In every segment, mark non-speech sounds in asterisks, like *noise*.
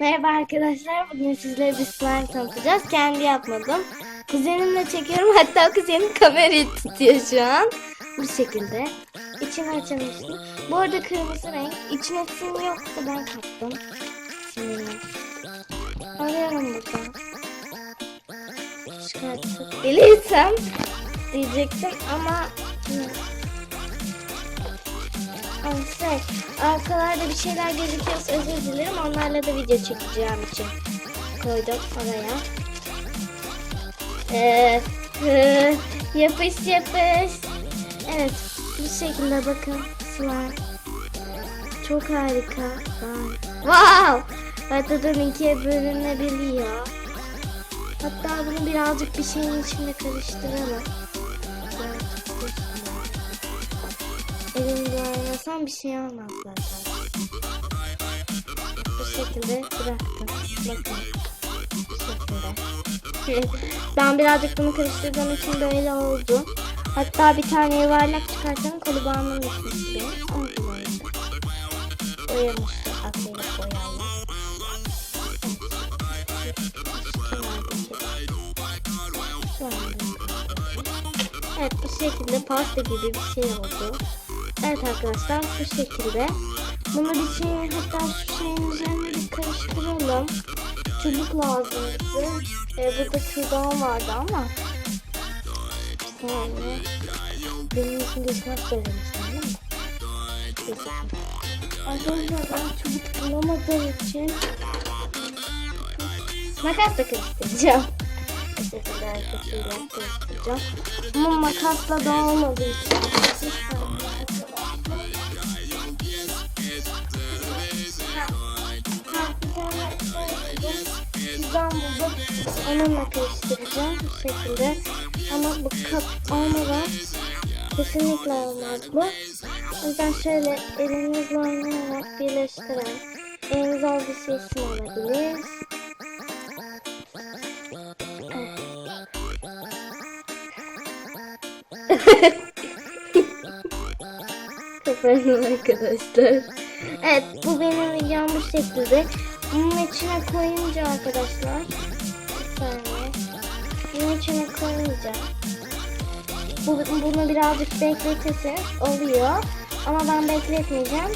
Merhaba arkadaşlar. Bugün sizlere bir slime tanıtacağız. Kendi yapmadım. Kuzenimle çekiyorum. Hatta kuzenim kamerayı tutuyor şu an. Bu şekilde. İçini açamıştım. Bu arada kırmızı renk. İçine sim yoksa ben kattım. Simini. Arıyorum burada. Çıkartıp bilirsem diyecektim ama Şey, arkalarda bir şeyler gözüküyorsa özür dilerim. Onlarla da video çekeceğim için koydum oraya. Ee, yapış yapış. Evet, bu şekilde bakın. Slime. Çok harika. Wow! Ortadan ikiye bölünebiliyor. Hatta bunu birazcık bir şeyin içinde karıştıralım. Oynasam bir şey zaten. Bu şekilde bıraktım. Bakın. Bu şekilde. *laughs* ben birazcık bunu karıştırdığım için böyle oldu. Hatta bir tane yuvarlak çıkarsam kolu bağımın düşmüştü benim. Onu kullanacağım. Boyamıştım akrilik. Evet bu şekilde pasta gibi bir şey oldu. Evet arkadaşlar bu şekilde. Bunu bir şey hatta şu şeyin üzerine bir karıştıralım. Çubuk lazım bize. Ee, burada kürdan vardı ama. Yani benim için geçmek söylemiştim değil mi? Arkadaşlar ben çubuk bulamadığım için makasla karıştıracağım. Bu şekilde arkasıyla karıştıracağım. Makasla da olmadığı için. Bir Sizden buldum. Onunla karıştıracağım bu şekilde. Ama bu kap olmadan kesinlikle olmaz bu. O yüzden şöyle elinizle oynayarak birleştirin. Eliniz olduysa isim olabilir. *laughs* Kapanın arkadaşlar. Evet bu benim videom bu. Bunun içine koyunca arkadaşlar. Bunun içine koyunca. Bu, bunu birazcık bekletirseniz oluyor. Ama ben bekletmeyeceğim.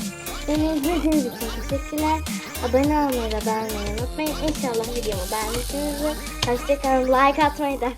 Beni izlediğiniz için teşekkürler. Abone olmayı ve beğenmeyi unutmayın. İnşallah videomu beğenmişsinizdir. Hoşçakalın. Like atmayı da